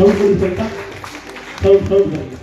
సౌకర్యం సౌకర్యం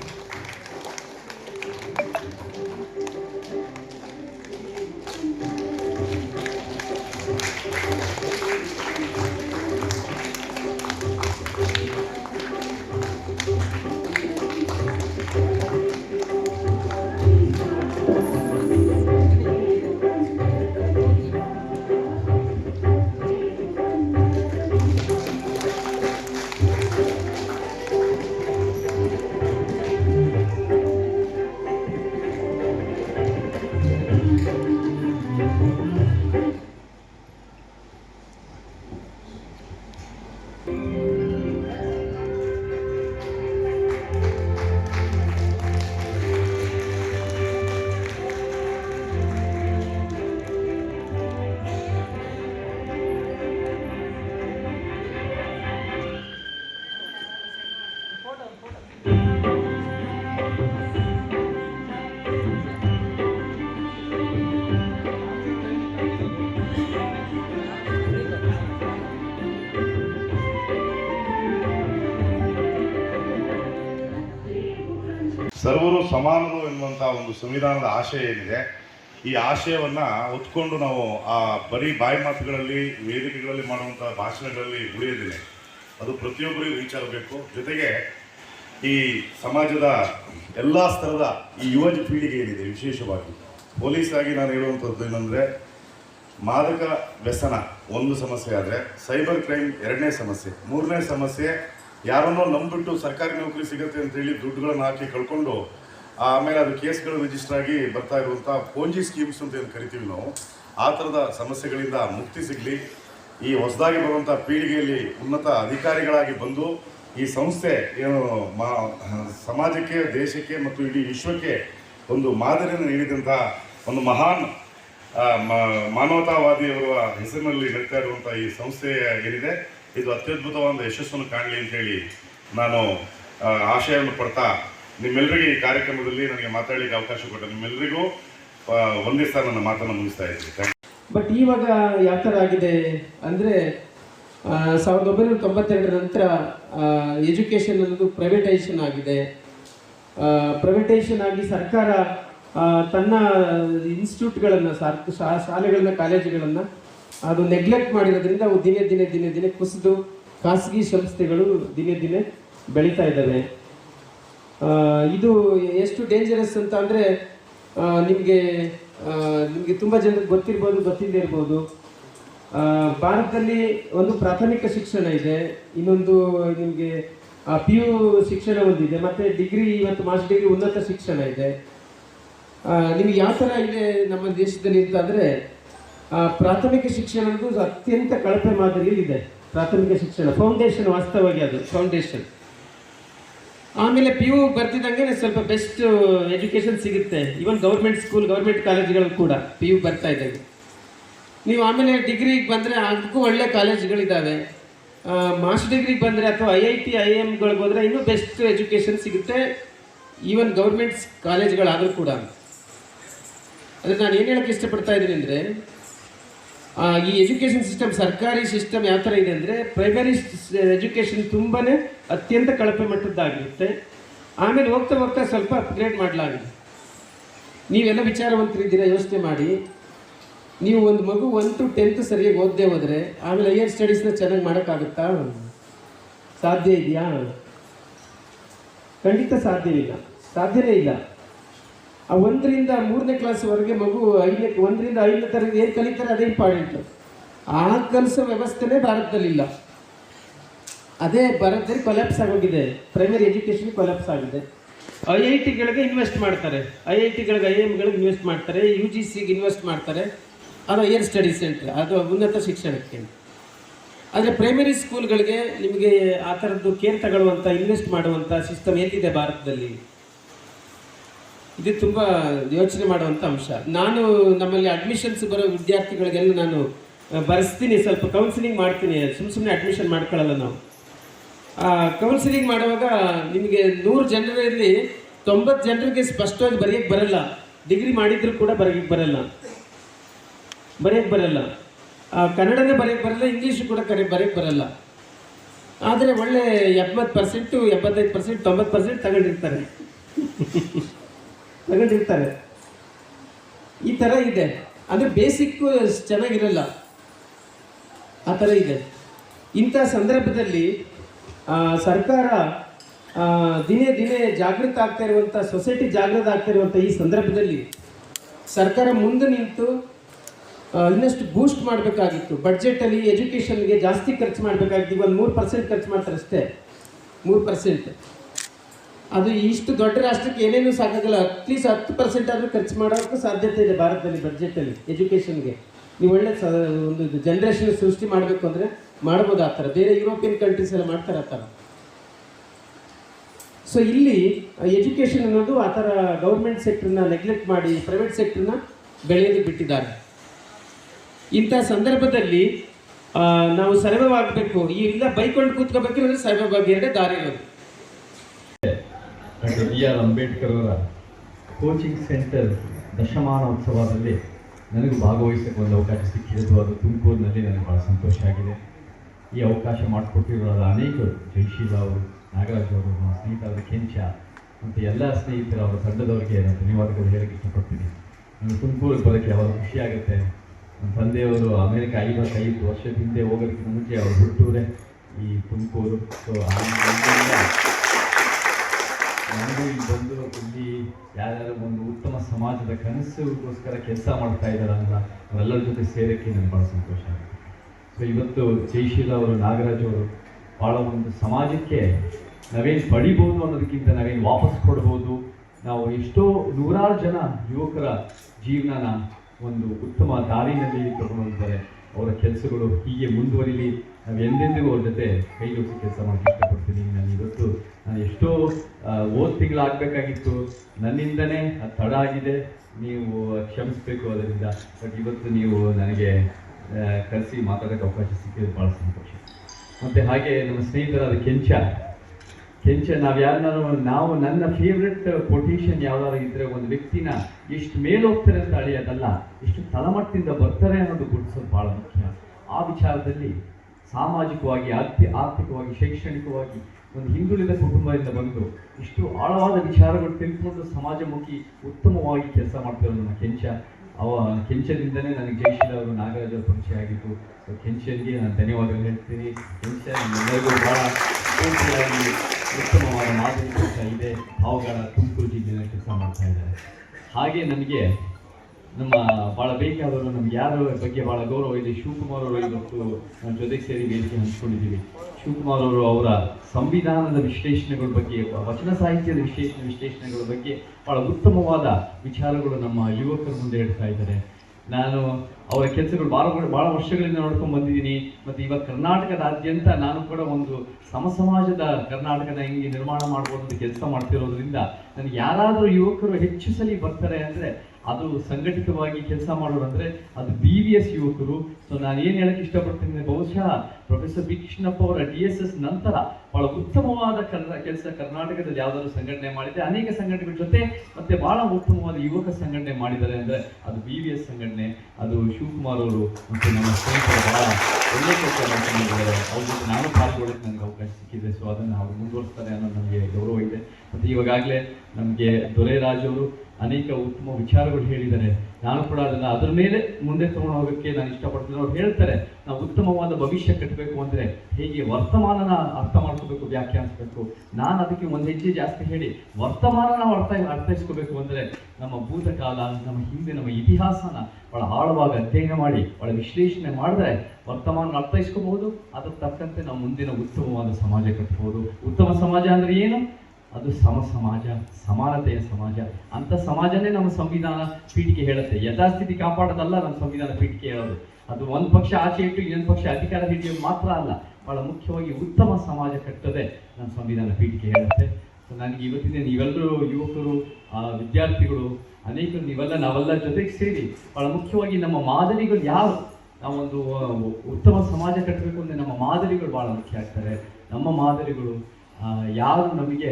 ಸಮಾನರು ಎನ್ನುವಂಥ ಒಂದು ಸಂವಿಧಾನದ ಆಶಯ ಏನಿದೆ, ಈ ಆಶಯವನ್ನ ಹೊತ್ಕೊಂಡು ನಾವು ಆ ಬರೀ ಬಾಯಿ ಮಾತುಗಳಲ್ಲಿ, ವೇದಿಕೆಗಳಲ್ಲಿ ಮಾಡುವಂಥ ಭಾಷಣಗಳಲ್ಲಿ ಉಳಿಯೋದಿಲ್ಲ. ಅದು ಪ್ರತಿಯೊಬ್ಬರಿಗೂ ರೀಚ್ ಆಗಬೇಕು. ಜೊತೆಗೆ ಈ ಸಮಾಜದ ಎಲ್ಲ ಸ್ತರದ ಈ ಯುವ ಪೀಳಿಗೆ ಏನಿದೆ, ವಿಶೇಷವಾಗಿ ಪೊಲೀಸ್ ಆಗಿ ನಾನು ಹೇಳುವಂಥದ್ದು ಏನಂದರೆ, ಮಾದಕ ವ್ಯಸನ ಒಂದು ಸಮಸ್ಯೆ ಆದರೆ, ಸೈಬರ್ ಕ್ರೈಮ್ ಎರಡನೇ ಸಮಸ್ಯೆ. ಮೂರನೇ ಸಮಸ್ಯೆ, ಯಾರನ್ನೋ ನಂಬಿಟ್ಟು ಸರ್ಕಾರಿ ನೌಕರಿ ಸಿಗುತ್ತೆ ಅಂತೇಳಿ ದುಡ್ಡುಗಳನ್ನು ಹಾಕಿ ಕಳ್ಕೊಂಡು ಆಮೇಲೆ ಅದು ಕೇಸ್ಗಳು ರಿಜಿಸ್ಟರ್ ಆಗಿ ಬರ್ತಾ ಇರುವಂಥ ಫೋನ್ಜಿ ಸ್ಕೀಮ್ಸ್ ಅಂತ ಏನು ಕರಿತೀವಿ ನಾವು, ಆ ಥರದ ಸಮಸ್ಯೆಗಳಿಂದ ಮುಕ್ತಿ ಸಿಗಲಿ. ಈ ಹೊಸದಾಗಿ ಬರುವಂಥ ಪೀಳಿಗೆಯಲ್ಲಿ ಉನ್ನತ ಅಧಿಕಾರಿಗಳಾಗಿ ಬಂದು ಈ ಸಂಸ್ಥೆ ಏನು ಮಾ, ಸಮಾಜಕ್ಕೆ, ದೇಶಕ್ಕೆ ಮತ್ತು ಇಡೀ ವಿಶ್ವಕ್ಕೆ ಒಂದು ಮಾದರಿಯನ್ನು ನೀಡಿದಂಥ ಒಂದು ಮಹಾನ್ ಮಾನವತಾವಾದಿಯವರ ಹೆಸರಿನಲ್ಲಿ ನಡೀತಾ ಇರುವಂಥ ಈ ಸಂಸ್ಥೆ ಏನಿದೆ, ಇದು ಅತ್ಯದ್ಭುತವಾದ ಯಶಸ್ಸನ್ನು ಕಾಣಲಿ ಅಂತ ಹೇಳಿ ನಾನು ಆಶಯವನ್ನು ಪಡ್ತಾ ನಿಮ್ಮೆಲ್ಲರಿಗೆ ಈ ಕಾರ್ಯಕ್ರಮದಲ್ಲಿ ನನಗೆ ಮಾತಾಡಲಿಕ್ಕೆ ಅವಕಾಶ ಕೊಟ್ಟ ನಿಮ್ಮೆಲ್ಲರಿಗೂ ಆ, ವಂದಿಸ್ತಾ ನನ್ನ ಮಾತನ್ನು ಮುಗಿಸ್ತಾ ಇದ್ದೀನಿ. ಬಟ್ ಇವಾಗ ಯಾವ ಥರ ಆಗಿದೆ ಅಂದರೆ ಸಾವಿರದ ಒಂಬೈನೂರ ತೊಂಬತ್ತೆರಡರ ನಂತರ ಎಜುಕೇಷನ್ ಅನ್ನೋದು ಪ್ರೈವೇಟೈಸೇಷನ್ ಆಗಿದೆ. ಪ್ರೈವೇಟೈಸೇಷನ್ ಆಗಿ ಸರ್ಕಾರ ತನ್ನ ಇನ್ಸ್ಟಿಟ್ಯೂಟ್ಗಳನ್ನು ಶಾಲೆಗಳನ್ನ ಕಾಲೇಜುಗಳನ್ನು ಅದು ನೆಗ್ಲೆಕ್ಟ್ ಮಾಡಿರೋದ್ರಿಂದ ಅವು ದಿನೇ ದಿನೇ ದಿನೇ ದಿನೇ ಕುಸಿದು ಖಾಸಗಿ ಸಂಸ್ಥೆಗಳು ದಿನೇ ದಿನೇ ಬೆಳೀತಾ ಇದ್ದಾವೆ. ಇದು ಎಷ್ಟು ಡೇಂಜರಸ್ ಅಂತ ಅಂದರೆ ನಿಮಗೆ ನಿಮಗೆ ತುಂಬ ಜನಕ್ಕೆ ಗೊತ್ತಿರ್ಬೋದು, ಗೊತ್ತಿಲ್ಲದೆ ಇರ್ಬೋದು. ಭಾರತದಲ್ಲಿ ಒಂದು ಪ್ರಾಥಮಿಕ ಶಿಕ್ಷಣ ಇದೆ, ಇನ್ನೊಂದು ನಿಮಗೆ ಪಿ ಯು ಶಿಕ್ಷಣ ಒಂದಿದೆ ಮತ್ತು ಡಿಗ್ರಿ ಮತ್ತು ಮಾಸ್ಟರ್ ಡಿಗ್ರಿ ಉನ್ನತ ಶಿಕ್ಷಣ ಇದೆ. ನಿಮಗೆ ಯಾವ ಥರ ಇದೆ ನಮ್ಮ ದೇಶದಲ್ಲಿ ಅಂತ ಅಂದರೆ ಪ್ರಾಥಮಿಕ ಶಿಕ್ಷಣ ಅತ್ಯಂತ ಕಳಪೆ ಮಾದರಿಯಲ್ಲಿ ಇದೆ ಪ್ರಾಥಮಿಕ ಶಿಕ್ಷಣ ಫೌಂಡೇಶನ್ ವಾಸ್ತವವಾಗಿ ಅದು ಫೌಂಡೇಶನ್ ಆಮೇಲೆ ಪಿ ಯು ಬರ್ತಿದ್ದಂಗೆ ಸ್ವಲ್ಪ ಬೆಸ್ಟ್ ಎಜುಕೇಷನ್ ಸಿಗುತ್ತೆ. ಇವನ್ ಗೌರ್ಮೆಂಟ್ ಸ್ಕೂಲ್ ಗೌರ್ಮೆಂಟ್ ಕಾಲೇಜ್ಗಳು ಕೂಡ ಪಿ ಯು ಬರ್ತಾ ಇದ್ದಂಗೆ ನೀವು ಆಮೇಲೆ ಡಿಗ್ರಿಗೆ ಬಂದರೆ ಅದಕ್ಕೂ ಒಳ್ಳೆ ಕಾಲೇಜ್ಗಳಿದ್ದಾವೆ ಮಾಸ್ಟರ್ ಡಿಗ್ರಿಗೆ ಬಂದರೆ ಅಥವಾ ಐ ಐ ಟಿ ಐ ಎಮ್ಗಳಿಗೆ ಹೋದರೆ ಇನ್ನೂ ಬೆಸ್ಟ್ ಎಜುಕೇಷನ್ ಸಿಗುತ್ತೆ. ಈವನ್ ಗೌರ್ಮೆಂಟ್ಸ್ ಕಾಲೇಜ್ಗಳಾದರೂ ಕೂಡ. ಅದಕ್ಕೆ ನಾನು ಏನು ಹೇಳಕ್ಕೆ ಇಷ್ಟಪಡ್ತಾ ಇದ್ದೀನಿ ಅಂದರೆ ಈ ಎಜುಕೇಷನ್ ಸಿಸ್ಟಮ್, ಸರ್ಕಾರಿ ಸಿಸ್ಟಮ್ ಯಾವ ಥರ ಇದೆ ಅಂದರೆ ಪ್ರೈಮರಿ ಎಜುಕೇಷನ್ ತುಂಬಾ ಅತ್ಯಂತ ಕಳಪೆ ಮಟ್ಟದ್ದಾಗಿರುತ್ತೆ. ಆಮೇಲೆ ಹೋಗ್ತಾ ಹೋಗ್ತಾ ಸ್ವಲ್ಪ ಅಪ್ಗ್ರೇಡ್ ಮಾಡಲಾಗಿದೆ. ನೀವೆಲ್ಲ ವಿಚಾರವಂತರಿದ್ದೀರಾ ಯೋಚನೆ ಮಾಡಿ. ನೀವು ಒಂದು ಮಗು ಒನ್ ಟು ಟೆಂತ್ ಸರಿಯಾಗಿ ಓದದೆ ಹೋದರೆ, ಆಮೇಲೆ ಹೈಯರ್ ಸ್ಟಡೀಸ್ನ ಚೆನ್ನಾಗಿ ಮಾಡೋಕ್ಕಾಗುತ್ತಾ? ಸಾಧ್ಯ ಇದೆಯಾ? ಖಂಡಿತ ಸಾಧ್ಯವಿಲ್ಲ ಸಾಧ್ಯವೇ ಇಲ್ಲ. ಆ ಒಂದರಿಂದ ಮೂರನೇ ಕ್ಲಾಸ್ವರೆಗೆ ಮಗು ಐದನೇ, ಒಂದರಿಂದ ಐದನೇ ತರಗತಿ ಏನು ಕಲಿತಾರೆ ಅದೇ ಇಂಪಾರ್ಟೆಂಟು ಆ ಕಲಿಸೋ ವ್ಯವಸ್ಥೆನೇ ಭಾರತದಲ್ಲಿಲ್ಲ ಅದೇ ಭಾರತದಲ್ಲಿ ಕೊಲ್ಯಾಪ್ಸ್ ಆಗೋಗಿದೆ. ಪ್ರೈಮರಿ ಎಜುಕೇಷನ್ ಕೊಲ್ಯಾಪ್ಸ್ ಆಗಿದೆ. ಐ ಐ ಟಿಗಳಿಗೆ ಇನ್ವೆಸ್ಟ್ ಮಾಡ್ತಾರೆ. ಐ ಐ ಟಿಗಳಿಗೆ ಐ ಎಮ್ಗಳಿಗೆ ಇನ್ವೆಸ್ಟ್ ಮಾಡ್ತಾರೆ ಯು ಜಿ ಸಿಗೆ ಇನ್ವೆಸ್ಟ್ ಮಾಡ್ತಾರೆ. ಅದು ಹೈಯರ್ ಸ್ಟಡಿ ಸೆಂಟರ್ ಅದು ಉನ್ನತ ಶಿಕ್ಷಣಕ್ಕೆ. ಆದರೆ ಪ್ರೈಮರಿ ಸ್ಕೂಲ್ಗಳಿಗೆ ನಿಮಗೆ ಆ ಥರದ್ದು ಕೇರ್ ತಗೊಳ್ಳುವಂಥ ಇನ್ವೆಸ್ಟ್ ಮಾಡುವಂಥ ಸಿಸ್ಟಮ್ ಎಲ್ಲಿದೆ ಭಾರತದಲ್ಲಿ? ಇದು ತುಂಬ ಯೋಚನೆ ಮಾಡುವಂಥ ಅಂಶ. ನಾನು ನಮ್ಮಲ್ಲಿ ಅಡ್ಮಿಷನ್ಸ್ ಬರೋ ವಿದ್ಯಾರ್ಥಿಗಳಿಗೆಲ್ಲ ನಾನು ಬರೆಸ್ತೀನಿ, ಸ್ವಲ್ಪ ಕೌನ್ಸಿಲಿಂಗ್ ಮಾಡ್ತೀನಿ. ಸುಮ್ಮ ಸುಮ್ಮನೆ ಅಡ್ಮಿಷನ್ ಮಾಡ್ಕೊಳ್ಳಲ್ಲ ನಾವು. ಕೌನ್ಸಿಲಿಂಗ್ ಮಾಡುವಾಗ ನಿಮಗೆ ನೂರು ಜನರಲ್ಲಿ ತೊಂಬತ್ತು ಜನರಿಗೆ ಸ್ಪಷ್ಟವಾಗಿ ಬರೆಯೋಕ್ಕೆ ಬರಲ್ಲ. ಡಿಗ್ರಿ ಮಾಡಿದ್ರು ಕೂಡ ಬರೆಯಕ್ಕೆ ಬರಲ್ಲ. ಬರೆಯೋಕ್ಕೆ ಬರಲ್ಲ. ಕನ್ನಡನೇ ಬರೆಯಕ್ಕೆ ಬರಲ್ಲ ಇಂಗ್ಲೀಷು ಕೂಡ ಕರೆ ಬರೆಯಕ್ಕೆ ಬರಲ್ಲ. ಆದರೆ ಒಳ್ಳೆ ಎಪ್ಪತ್ತು ಪರ್ಸೆಂಟು ಎಪ್ಪತ್ತೈದು ಪರ್ಸೆಂಟ್ ತೊಂಬತ್ತು ಪರ್ಸೆಂಟ್ ತಗೊಂಡಿರ್ತಾರೆ. ತಗೊಂಡಿರ್ತಾರೆ ಈ ಥರ ಇದೆ. ಅಂದರೆ ಬೇಸಿಕ್ಕು ಚೆನ್ನಾಗಿರಲ್ಲ. ಆ ಥರ ಇದೆ. ಇಂಥ ಸಂದರ್ಭದಲ್ಲಿ ಸರ್ಕಾರ ದಿನೇ ದಿನೇ ಜಾಗೃತ ಆಗ್ತಾ ಇರುವಂಥ ಸೊಸೈಟಿ ಜಾಗೃತ ಆಗ್ತಾ ಇರುವಂಥ ಈ ಸಂದರ್ಭದಲ್ಲಿ ಸರ್ಕಾರ ಮುಂದೆ ನಿಂತು ಇನ್ನಷ್ಟು ಬೂಸ್ಟ್ ಮಾಡಬೇಕಾಗಿತ್ತು. ಬಡ್ಜೆಟಲ್ಲಿ ಎಜುಕೇಷನ್ಗೆ ಜಾಸ್ತಿ ಖರ್ಚು ಮಾಡಬೇಕಾಗಿತ್ತು. ಒಂದು ಮೂರು ಪರ್ಸೆಂಟ್ ಖರ್ಚು ಮಾಡ್ತಾರೆ ಅಷ್ಟೇ. ಮೂರು ಪರ್ಸೆಂಟ್ ಅದು ಇಷ್ಟು ದೊಡ್ಡ ರಾಷ್ಟ್ರಕ್ಕೆ ಏನೇನು ಸಾಕಾಗಲ್ಲ ಅಟ್ಲೀಸ್ಟ್ ಹತ್ತು ಪರ್ಸೆಂಟ್ ಆದರೂ ಖರ್ಚು ಮಾಡೋಕ್ಕೂ ಸಾಧ್ಯತೆ ಇದೆ ಭಾರತದಲ್ಲಿ ಬಜೆಟಲ್ಲಿ ಎಜುಕೇಷನ್ಗೆ ನೀವು ಒಳ್ಳೆ ಸ, ಒಂದು ಜನ್ರೇಷನ್ ಸೃಷ್ಟಿ ಮಾಡಬೇಕು ಅಂದರೆ ಮಾಡ್ಬೋದು ಆ ಥರ. ಬೇರೆ ಯುರೋಪಿಯನ್ ಕಂಟ್ರೀಸ್ ಎಲ್ಲ ಮಾಡ್ತಾರೆ ಆ ಥರ. ಸೊ ಇಲ್ಲಿ ಎಜುಕೇಷನ್ ಅನ್ನೋದು ಆ ಥರ ಗೌರ್ಮೆಂಟ್ ಸೆಕ್ಟ್ರನ್ನ ನೆಗ್ಲೆಕ್ಟ್ ಮಾಡಿ ಪ್ರೈವೇಟ್ ಸೆಕ್ಟ್ರನ್ನ ಬೆಳೆಯಲು ಬಿಟ್ಟಿದ್ದಾರೆ. ಇಂಥ ಸಂದರ್ಭದಲ್ಲಿ ನಾವು ಸರ್ವವಾಗಬೇಕು ಇಲ್ಲ ಬೈಕೊಂಡು ಕೂತ್ಕೋಬೇಕಿದ್ರೆ ಸರ್ವವಾಗಿ ಎರಡೇ ದಾರಿ ಇರೋದು. ಡಾಕ್ಟರ್ ಬಿ ಆರ್ ಅಂಬೇಡ್ಕರ್ ಅವರ ಕೋಚಿಂಗ್ ಸೆಂಟರ್ ದಶಮಾನೋತ್ಸವದಲ್ಲಿ ನನಗೂ ಭಾಗವಹಿಸಕ್ಕೆ ಒಂದು ಅವಕಾಶ ಸಿಕ್ಕಿರೋದು ಅದು ತುಮಕೂರಿನಲ್ಲಿ ನನಗೆ ಭಾಳ ಸಂತೋಷ ಆಗಿದೆ. ಈ ಅವಕಾಶ ಮಾಡಿಕೊಟ್ಟಿರೋದ ಅನೇಕರು ಜಯಶೀಲ ಅವರು, ನಾಗರಾಜ್ ಅವರು, ನಮ್ಮ ಸ್ನೇಹಿತರಾದ ಕೆಂಚ ಮತ್ತು ಎಲ್ಲ ಸ್ನೇಹಿತರ ಅವರ ತಂಡದವರಿಗೆ ನಾನು ಧನ್ಯವಾದಗಳು ಹೇಳಕ್ಕೆ ಇಷ್ಟಪಡ್ತೀನಿ. ನನಗೆ ತುಮಕೂರಿಗೆ ಬರೋಕ್ಕೆ ಯಾವಾಗ ಖುಷಿಯಾಗುತ್ತೆ. ನನ್ನ ತಂದೆಯವರು ಅಮೇರಿಕ ಐವತ್ತೈದು ವರ್ಷದ ಹಿಂದೆ ಹೋಗೋದಕ್ಕಿಂತ ಮುಂಚೆ ಅವರು ಹುಟ್ಟೂರೇ ಈ ತುಮಕೂರು. ಸೊ ನನಗೂ ಇಲ್ಲಿ ಬಂದು ಇಲ್ಲಿ ಯಾರ್ಯಾರು ಒಂದು ಉತ್ತಮ ಸಮಾಜದ ಕನಸುಗೋಸ್ಕರ ಕೆಲಸ ಮಾಡ್ತಾ ಇದ್ದಾರಲ್ಲ ಅವರೆಲ್ಲರ ಜೊತೆ ಸೇರೋಕ್ಕೆ ನನಗೆ ಭಾಳ ಸಂತೋಷ ಆಗುತ್ತೆ. ಸೊ ಇವತ್ತು ಜಯಶೀಲ ಅವರು, ನಾಗರಾಜ್ ಅವರು ಭಾಳ ಒಂದು ಸಮಾಜಕ್ಕೆ ನಾವೇನು ಪಡಿಬೋದು ಅನ್ನೋದಕ್ಕಿಂತ ನಾವೇನು ವಾಪಸ್ ಕೊಡ್ಬೋದು. ನಾವು ಎಷ್ಟೋ ನೂರಾರು ಜನ ಯುವಕರ ಜೀವನನ ಒಂದು ಉತ್ತಮ ದಾರಿನಲ್ಲಿ ತಗೊಂಡು ಹೋಗ್ತಾರೆ ಅವರ ಕೆಲಸಗಳು ಹೀಗೆ ಮುಂದುವರಿಲಿ. ನಾವು ಎಂದೆಂದಿಗೂ ಅವ್ರ ಜೊತೆ ಕೈ ಜೋಡಿಸಿ ಕೆಲಸ ಮಾಡೋಕ್ಕೆ ಇಷ್ಟಪಡ್ತೀನಿ. ನಾನು ಇವತ್ತು, ನಾನು ಎಷ್ಟೋ ಹೋದ ತಿಂಗಳಾಗಬೇಕಾಗಿತ್ತು ನನ್ನಿಂದನೇ ಅದು ತಡ ಆಗಿದೆ. ನೀವು ಕ್ಷಮಿಸಬೇಕು ಅದರಿಂದ. ಬಟ್ ಇವತ್ತು ನೀವು ನನಗೆ ಕರೆಸಿ ಮಾತಾಡೋಕ್ಕೆ ಅವಕಾಶ ಸಿಕ್ಕಿದ್ದು ಭಾಳ ಸಂತೋಷ. ಮತ್ತು ಹಾಗೆ ನಮ್ಮ ಸ್ನೇಹಿತರಾದ ಕೆಂಚ. ಕೆಂಚ, ನಾವು ಯಾರನ್ನಾರು ನಾವು ನನ್ನ ಫೇವ್ರೆಟ್ ಕೊಟೇಶನ್ ಯಾವ್ದಾದ್ರು ಇದ್ರೆ ಒಂದು ವ್ಯಕ್ತಿನ ಎಷ್ಟು ಮೇಲೆ ಹೋಗ್ತಾರೆ ಅಂತ ಅಳಿಯೋದಲ್ಲ ಎಷ್ಟು ತಳಮಟ್ಟದಿಂದ ಬರ್ತಾರೆ ಅನ್ನೋದು ಗುರುತಿಸೋದು ಭಾಳ ಮುಖ್ಯ. ಆ ವಿಚಾರದಲ್ಲಿ ಸಾಮಾಜಿಕವಾಗಿ ಆರ್ಥಿ ಆರ್ಥಿಕವಾಗಿ, ಶೈಕ್ಷಣಿಕವಾಗಿ ಒಂದು ಹಿಂದುಳಿದ ಕುಟುಂಬದಿಂದ ಬಂದು ಇಷ್ಟು ಆಳವಾದ ವಿಚಾರಗಳು ತಿಳ್ಕೊಂಡು ಸಮಾಜಮುಖಿ ಉತ್ತಮವಾಗಿ ಕೆಲಸ ಮಾಡ್ತಿರೋದು ನನ್ನ ಕೆಂಚ. ಅವ ಕೆಂಚದಿಂದಲೇ ನನಗೆ ಜಯಶೀಲ ಅವರು ನಾಗರಾಜ್ ಅವರು ಪರಿಚಯ ಆಗಿತ್ತು ಸೊ ಕೆಂಚನ್ಗೆ ನಾನು ಧನ್ಯವಾದಗಳು ಹೇಳ್ತೀನಿ. ಕೆಂಚ ನಿಮ್ಮೆಲ್ಲರಿಗೂ ಭಾಳ ಸ್ಫೂರ್ತಿಯಾಗಿ ಉತ್ತಮವಾದ ಮಾದರಿ ಕೆಲಸ ಇದೆ. ಅವುಗಳ ತುಮಕೂರು ಜಿಲ್ಲೆಯಲ್ಲಿ ಕೆಲಸ ಮಾಡ್ತಾ ಇದ್ದಾರೆ. ಹಾಗೆ ನನಗೆ ನಮ್ಮ ಭಾಳ ಬೇಕಾದವರು, ನಮ್ಗೆ ಯಾರ ಬಗ್ಗೆ ಬಹಳ ಗೌರವ ಇದೆ, ಶಿವಕುಮಾರ್ ಅವರು ಇವತ್ತು ನಮ್ಮ ಜೊತೆಗೆ ಸೇರಿ ವೇದಿಕೆ ಹಂಚ್ಕೊಂಡಿದ್ದೀವಿ. ಶಿವಕುಮಾರ್ ಅವರು ಅವರ ಸಂವಿಧಾನದ ವಿಶ್ಲೇಷಣೆಗಳ ಬಗ್ಗೆ, ವಚನ ಸಾಹಿತ್ಯದ ವಿಶ್ಲೇಷಣೆ ವಿಶ್ಲೇಷಣೆಗಳ ಬಗ್ಗೆ ಬಹಳ ಉತ್ತಮವಾದ ವಿಚಾರಗಳು ನಮ್ಮ ಯುವಕರ ಮುಂದೆ ಇಡ್ತಾ ಇದ್ದಾರೆ. ನಾನು ಅವರ ಕೆಲಸಗಳು ಭಾಳ ಭಾಳ ವರ್ಷಗಳಿಂದ ನೋಡ್ಕೊಂಡು ಬಂದಿದ್ದೀನಿ. ಮತ್ತು ಇವಾಗ ಕರ್ನಾಟಕದಾದ್ಯಂತ ನಾನು ಕೂಡ ಒಂದು ಸಮಸಮಾಜದ ಕರ್ನಾಟಕದ ಹೆಂಗೆ ನಿರ್ಮಾಣ ಮಾಡ್ಬೋದು ಕೆಲಸ ಮಾಡ್ತಿರೋದ್ರಿಂದ ನನಗೆ ಯಾರಾದರೂ ಯುವಕರು ಹೆಚ್ಚು ಸಲ ಬರ್ತಾರೆ ಅಂದರೆ ಅದು ಸಂಘಟಿತವಾಗಿ ಕೆಲಸ ಮಾಡೋರು ಅಂದರೆ ಅದು ಬಿ ವಿ ಎಸ್ ಯುವಕರು. ಸೊ ನಾನು ಏನು ಹೇಳಕ್ಕೆ ಇಷ್ಟಪಡ್ತೀನಿ ಬಹುಶಃ ಪ್ರೊಫೆಸರ್ ಬಿ ಕೃಷ್ಣಪ್ಪ ಅವರ ಡಿ ಎಸ್ ಎಸ್ ನಂತರ ಬಹಳ ಉತ್ತಮವಾದ ಕೆಲಸ ಕರ್ನಾಟಕದಲ್ಲಿ ಯಾವ್ದಾದ್ರು ಸಂಘಟನೆ ಮಾಡಿದೆ ಅನೇಕ ಸಂಘಟನೆಗಳ ಜೊತೆ ಮತ್ತೆ ಬಹಳ ಉತ್ತಮವಾದ ಯುವಕ ಸಂಘಟನೆ ಮಾಡಿದ್ದಾರೆ ಅಂದ್ರೆ ಅದು ಬಿ ವಿ ಎಸ್ ಸಂಘಟನೆ, ಅದು ಶಿವಕುಮಾರ್ ಅವರು ಮತ್ತು ನಮ್ಮ ಸ್ನೇಹಿತರು ಬಹಳ ಒಳ್ಳೆ ಕೆಲಸ ನಾನು ಪಾಲ್ಗೊಳ್ಳಕ್ಕೆ ನನಗೆ ಅವಕಾಶ ಸಿಕ್ಕಿದೆ. ಸೊ ಅದನ್ನು ಅವರು ಮುಂದುವರಿಸ್ತಾರೆ ಅನ್ನೋ ನಮಗೆ ಗೌರವ ಇದೆ. ಮತ್ತು ಇವಾಗಲೇ ನಮಗೆ ದೊರೆ ಅವರು ಅನೇಕ ಉತ್ತಮ ವಿಚಾರಗಳು ಹೇಳಿದ್ದಾರೆ. ನಾನು ಕೂಡ ಅದನ್ನ ಅದ್ರ ಮೇಲೆ ಮುಂದೆ ತಗೊಂಡು ಹೋಗೋಕ್ಕೆ ನಾನು ಇಷ್ಟಪಡ್ತೀನಿ. ಅವ್ರು ಹೇಳ್ತಾರೆ, ನಾವು ಉತ್ತಮವಾದ ಭವಿಷ್ಯ ಕಟ್ಟಬೇಕು ಅಂದ್ರೆ ಹೇಗೆ ವರ್ತಮಾನನ ಅರ್ಥ ಮಾಡ್ಕೋಬೇಕು, ವ್ಯಾಖ್ಯಾನಿಸ್ಬೇಕು. ನಾನು ಅದಕ್ಕೆ ಒಂದು ಹೆಜ್ಜೆ ಜಾಸ್ತಿ ಹೇಳಿ ವರ್ತಮಾನ ನಾವು ಅರ್ಥ ಅರ್ಥೈಸ್ಕೋಬೇಕು ಅಂದ್ರೆ ನಮ್ಮ ಭೂತಕಾಲ, ನಮ್ಮ ಹಿಂದೆ ನಮ್ಮ ಇತಿಹಾಸನ ಬಹಳ ಆಳವಾಗಿ ಅಧ್ಯಯನ ಮಾಡಿ, ಬಹಳ ವಿಶ್ಲೇಷಣೆ ಮಾಡಿದ್ರೆ ವರ್ತಮಾನ ಅರ್ಥೈಸ್ಕೋಬಹುದು. ಅದಕ್ಕೆ ತಕ್ಕಂತೆ ನಾವು ಮುಂದಿನ ಉತ್ತಮವಾದ ಸಮಾಜ ಕಟ್ಟಬಹುದು ಉತ್ತಮ ಸಮಾಜ ಅಂದ್ರೆ ಏನು? ಅದು ಸಮ ಸಮಾಜ, ಸಮಾನತೆಯ ಸಮಾಜ. ಅಂತ ಸಮಾಜನೇ ನಮ್ಮ ಸಂವಿಧಾನ ಪೀಠಿಕೆ ಹೇಳುತ್ತೆ. ಯಥಾಸ್ಥಿತಿ ಕಾಪಾಡೋದಲ್ಲ ನಮ್ಮ ಸಂವಿಧಾನ ಪೀಠಿಕೆ ಹೇಳೋದು. ಅದು ಒಂದು ಪಕ್ಷ ಆಚೆ ಇಟ್ಟು ಇನ್ನೊಂದು ಪಕ್ಷ ಅಧಿಕಾರ ಹಿಡಿಯೋದು ಮಾತ್ರ ಅಲ್ಲ, ಬಹಳ ಮುಖ್ಯವಾಗಿ ಉತ್ತಮ ಸಮಾಜ ಕಟ್ಟದೆ ನಮ್ಮ ಸಂವಿಧಾನ ಪೀಠಿಕೆ ಹೇಳುತ್ತೆ. ಸೊ ನನಗೆ ಇವತ್ತಿನ ನೀವೆಲ್ಲರೂ ಯುವಕರು ವಿದ್ಯಾರ್ಥಿಗಳು, ಅನೇಕರು ನೀವೆಲ್ಲ ನಾವೆಲ್ಲ ಜೊತೆಗೆ ಸೇರಿ ಬಹಳ ಮುಖ್ಯವಾಗಿ ನಮ್ಮ ಮಾದರಿಗಳು ಯಾರು? ನಾವೊಂದು ಉತ್ತಮ ಸಮಾಜ ಕಟ್ಟಬೇಕು ಅಂದರೆ ನಮ್ಮ ಮಾದರಿಗಳು ಭಾಳ ಮುಖ್ಯ ಆಗ್ತಾರೆ. ನಮ್ಮ ಮಾದರಿಗಳು ಯಾರು ನಮಗೆ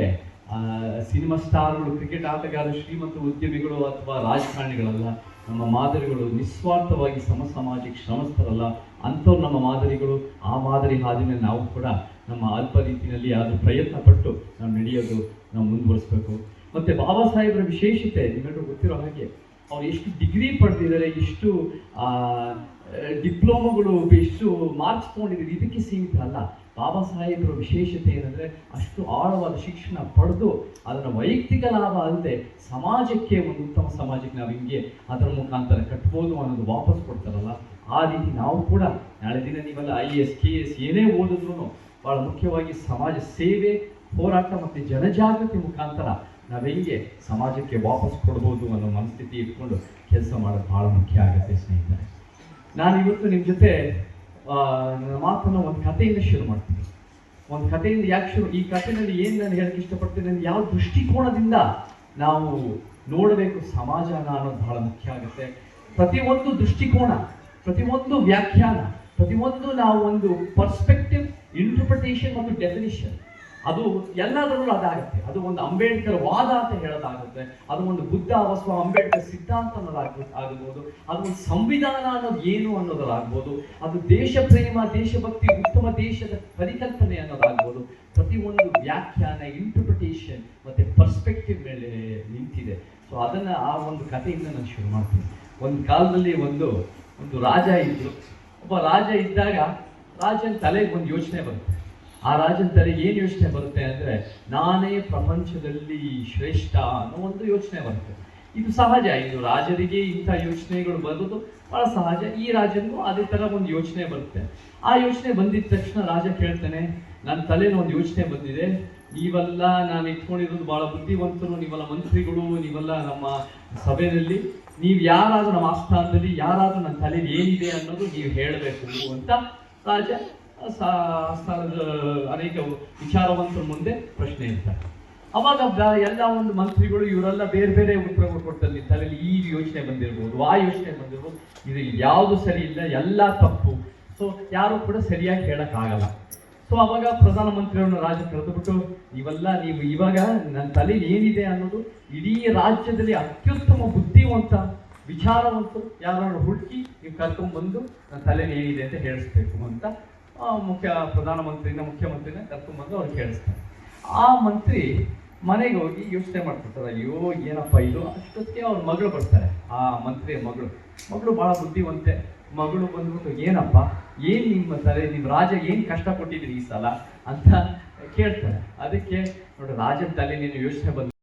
ಸಿನಿಮಾ ಸ್ಟಾರ್ಗಳು ಕ್ರಿಕೆಟ್ ಆಟಗಾರರು ಶ್ರೀಮಂತ ಉದ್ಯಮಿಗಳು ಅಥವಾ ರಾಜಕಾರಣಿಗಳಲ್ಲ, ನಮ್ಮ ಮಾದರಿಗಳು ನಿಸ್ವಾರ್ಥವಾಗಿ ಸಮ ಸಮಾಜಕ್ಕೆ ಶ್ರಮಿಸ್ತಾರಲ್ಲ ಅಂಥವ್ರು ನಮ್ಮ ಮಾದರಿಗಳು. ಆ ಮಾದರಿ ಹಾದಿನಲ್ಲಿ ನಾವು ಕೂಡ ನಮ್ಮ ಅಲ್ಪ ರೀತಿಯಲ್ಲಿ ಅದು ಪ್ರಯತ್ನ ಪಟ್ಟು ನಾವು ನಡೆಯೋದು ನಾವು ಮುಂದುವರಿಸ್ಬೇಕು. ಮತ್ತು ಬಾಬಾ ಸಾಹೇಬರ ವಿಶೇಷತೆ ನಿಮ್ಮೆಲ್ಲರೂ ಗೊತ್ತಿರೋ ಹಾಗೆ, ಅವ್ರು ಎಷ್ಟು ಡಿಗ್ರಿ ಪಡೆದಿದ್ದಾರೆ, ಎಷ್ಟು ಡಿಪ್ಲೊಮೊಗಳು, ಎಷ್ಟು ಮಾರ್ಕ್ಸ್ ತೊಗೊಂಡಿದ್ದಾರೆ, ಇದಕ್ಕೆ ಸೀಮಿತ ಅಲ್ಲ ಬಾಬಾ ಸಾಹೇಬರ ವಿಶೇಷತೆ ಏನಂದ್ರೆ ಅಷ್ಟು ಆಳವಾದ ಶಿಕ್ಷಣ ಪಡೆದು ಅದನ್ನು ವೈಯಕ್ತಿಕ ಲಾಭ ಅಲ್ಲದೆ ಸಮಾಜಕ್ಕೆ ಒಂದು ಉತ್ತಮ ಸಮಾಜಕ್ಕೆ ನಾವು ಹಿಂಗೆ ಅದರ ಮುಖಾಂತರ ಕಟ್ಬೋದು ಅನ್ನೋದು ವಾಪಸ್ ಕೊಡ್ತಾರಲ್ಲ, ಆ ರೀತಿ ನಾವು ಕೂಡ ನಾಳೆ ದಿನ ನೀವೆಲ್ಲ ಐ ಎಸ್ ಕೆ ಎಸ್ ಏನೇ ಓದಿದ್ರು ಭಾಳ ಮುಖ್ಯವಾಗಿ ಸಮಾಜ ಸೇವೆ, ಹೋರಾಟ ಮತ್ತು ಜನಜಾಗೃತಿ ಮುಖಾಂತರ ನಾವು ಹೆಂಗೆ ಸಮಾಜಕ್ಕೆ ವಾಪಸ್ ಕೊಡ್ಬೋದು ಅನ್ನೋ ಮನಸ್ಥಿತಿ ಇಟ್ಕೊಂಡು ಕೆಲಸ ಮಾಡೋದು ಬಹಳ ಮುಖ್ಯ ಆಗುತ್ತೆ ಸ್ನೇಹಿತರೆ. ನಾನು ಇವತ್ತು ನಿಮ್ಮ ಜೊತೆ ಮಾತನ್ನು ಒಂದು ಕಥೆಯಿಂದ ಶುರು ಮಾಡ್ತೀನಿ. ಒಂದು ಕಥೆಯಿಂದ ಯಾಕೆ ಶುರು ಈ ಕಥೆನಲ್ಲಿ ಏನು ನಾನು ಹೇಳಕ್ಕೆ ಇಷ್ಟಪಡ್ತೀನಿ ಅಂದ್ರೆ ಯಾವ ದೃಷ್ಟಿಕೋನದಿಂದ ನಾವು ನೋಡಬೇಕು ಸಮಾಜನ ಅನ್ನೋದು ಬಹಳ ಮುಖ್ಯ ಆಗುತ್ತೆ. ಪ್ರತಿಯೊಂದು ದೃಷ್ಟಿಕೋನ, ಪ್ರತಿಯೊಂದು ವ್ಯಾಖ್ಯಾನ, ಪ್ರತಿಯೊಂದು ನಾವು ಒಂದು ಪರ್ಸ್ಪೆಕ್ಟಿವ್ ಇಂಟರ್ಪ್ರಿಟೇಷನ್ ಮತ್ತು ಡೆಫಿನಿಷನ್ ಅದು ಎಲ್ಲದರಲ್ಲೂ ಅದಾಗುತ್ತೆ. ಅದು ಒಂದು ಅಂಬೇಡ್ಕರ್ ವಾದ ಅಂತ ಹೇಳೋದಾಗುತ್ತೆ. ಅದು ಒಂದು ಬುದ್ಧ ಬಸವ ಅಂಬೇಡ್ಕರ್ ಸಿದ್ಧಾಂತ ಅನ್ನೋದಾಗ್ಬೋದು ಆಗಬಹುದು ಅದು ಒಂದು ಸಂವಿಧಾನ ಅನ್ನೋದು ಏನು ಅನ್ನೋದಾಗ್ಬೋದು ಅದು ದೇಶ ಪ್ರೇಮ ದೇಶಭಕ್ತಿ, ಉತ್ತಮ ದೇಶದ ಪರಿಕಲ್ಪನೆ ಅನ್ನೋದಾಗ್ಬೋದು. ಪ್ರತಿಯೊಂದು ವ್ಯಾಖ್ಯಾನ ಇಂಟರ್ಪ್ರಿಟೇಷನ್ ಮತ್ತೆ ಪರ್ಸ್ಪೆಕ್ಟಿವ್ ಮೇಲೆ ನಿಂತಿದೆ. ಸೊ ಅದನ್ನ ಆ ಒಂದು ಕಥೆಯಿಂದ ನಾನು ಶುರು ಮಾಡ್ತೀನಿ. ಒಂದು ಕಾಲದಲ್ಲಿ ಒಂದು ಒಂದು ರಾಜ ಇದ್ರು. ಒಬ್ಬ ರಾಜ ಇದ್ದಾಗ ರಾಜನ ತಲೆಗೆ ಒಂದು ಯೋಚನೆ ಬರುತ್ತೆ ಆ ರಾಜನ ತಲೆಗೆ ಏನು ಯೋಚನೆ ಬರುತ್ತೆ ಅಂದರೆ ನಾನೇ ಪ್ರಪಂಚದಲ್ಲಿ ಶ್ರೇಷ್ಠ ಅನ್ನೋ ಒಂದು ಯೋಚನೆ ಬರುತ್ತೆ. ಇದು ಸಹಜ, ಇದು ರಾಜರಿಗೆ ಇಂಥ ಯೋಚನೆಗಳು ಬರೋದು ಬಹಳ ಸಹಜ. ಈ ರಾಜನಿಗೂ ಅದೇ ಥರ ಒಂದು ಯೋಚನೆ ಬರುತ್ತೆ. ಆ ಯೋಚನೆ ಬಂದಿದ ತಕ್ಷಣ ರಾಜ ಕೇಳ್ತಾನೆ ನನ್ನ ತಲೆಯಲ್ಲಿ ಒಂದು ಯೋಚನೆ ಬಂದಿದೆ. ನೀವೆಲ್ಲ ನಾನು ಇಟ್ಕೊಂಡಿರೋದು ಬಹಳ ಬುದ್ಧಿವಂತರು, ನೀವೆಲ್ಲ ಮಂತ್ರಿಗಳು, ನೀವೆಲ್ಲ ನಮ್ಮ ಸಭೆಯಲ್ಲಿ. ನೀವು ಯಾರಾದರೂ ನಮ್ಮ ಆಸ್ಥಾನದಲ್ಲಿ, ಯಾರಾದರೂ ನನ್ನ ತಲೆಯಲ್ಲಿ ಏನಿದೆ ಅನ್ನೋದು ನೀವು ಹೇಳಬೇಕು ಅಂತ ರಾಜ ಅನೇಕ ವಿಚಾರವಂತರ ಮುಂದೆ ಪ್ರಶ್ನೆ ಇರ್ತಾರೆ. ಅವಾಗ ಎಲ್ಲ ಒಂದು ಮಂತ್ರಿಗಳು ಇವರೆಲ್ಲ ಬೇರೆ ಬೇರೆ ಉತ್ತರಗಳು ಕೊಟ್ಟಲ್ಲಿ ತಲೆಯಲ್ಲಿ ಈ ಯೋಚನೆ ಬಂದಿರ್ಬೋದು, ಆ ಯೋಚನೆ ಬಂದಿರ್ಬೋದು. ಇದು ಯಾವುದು ಸರಿ ಇಲ್ಲ, ಎಲ್ಲ ತಪ್ಪು. ಸೊ ಯಾರು ಕೂಡ ಸರಿಯಾಗಿ ಹೇಳಕ್ಕಾಗಲ್ಲ. ಸೊ ಅವಾಗ ಪ್ರಧಾನಮಂತ್ರಿಯವ್ರನ್ನ ರಾಜ್ಯ ಕರೆದುಬಿಟ್ಟು ಇವೆಲ್ಲ ನೀವು ಇವಾಗ ನನ್ನ ತಲೆಯಲ್ಲಿ ಏನಿದೆ ಅನ್ನೋದು ಇಡೀ ರಾಜ್ಯದಲ್ಲಿ ಅತ್ಯುತ್ತಮ ಬುದ್ಧಿವಂತ ವಿಚಾರವಂತು ಯಾರನ್ನು ಹುಡುಕಿ ನೀವು ಕರ್ಕೊಂಡ್ಬಂದು ನನ್ನ ತಲೆಯಲ್ಲಿ ಏನಿದೆ ಅಂತ ಹೇಳಿಸ್ಬೇಕು ಅಂತ ಮುಖ್ಯ ಪ್ರಧಾನಮಂತ್ರಿನ ಮುಖ್ಯಮಂತ್ರಿನ ಕರ್ಕೊಂಡ್ಬಂದು ಅವ್ರು ಕೇಳಿಸ್ತಾರೆ. ಆ ಮಂತ್ರಿ ಮನೆಗೆ ಹೋಗಿ ಯೋಚನೆ ಮಾಡ್ತಿರ್ತಾರೆ ಅಯ್ಯೋ, ಏನಪ್ಪ ಇದು? ಅಷ್ಟೊತ್ತಿಗೆ ಅವ್ರ ಮಗಳು ಬರ್ತಾರೆ. ಆ ಮಂತ್ರಿಯ ಮಗಳು. ಮಗಳು ಬಹಳ ಬುದ್ಧಿವಂತೆ. ಮಗಳು ಬಂದ್ಬಿಟ್ಟು, ಏನಪ್ಪ? ಏನು ನಿಮ್ಮ ತಲೆ ನಿಮ್ಮ ರಾಜ ಏನು ಕಷ್ಟ ಕೊಟ್ಟಿದ್ರಿ ಈ ಸಲ? ಅಂತ ಕೇಳ್ತಾರೆ. ಅದಕ್ಕೆ, ನೋಡಿ, ರಾಜನ ತಲೆ ನೀನು ಯೋಚನೆ ಬಂದು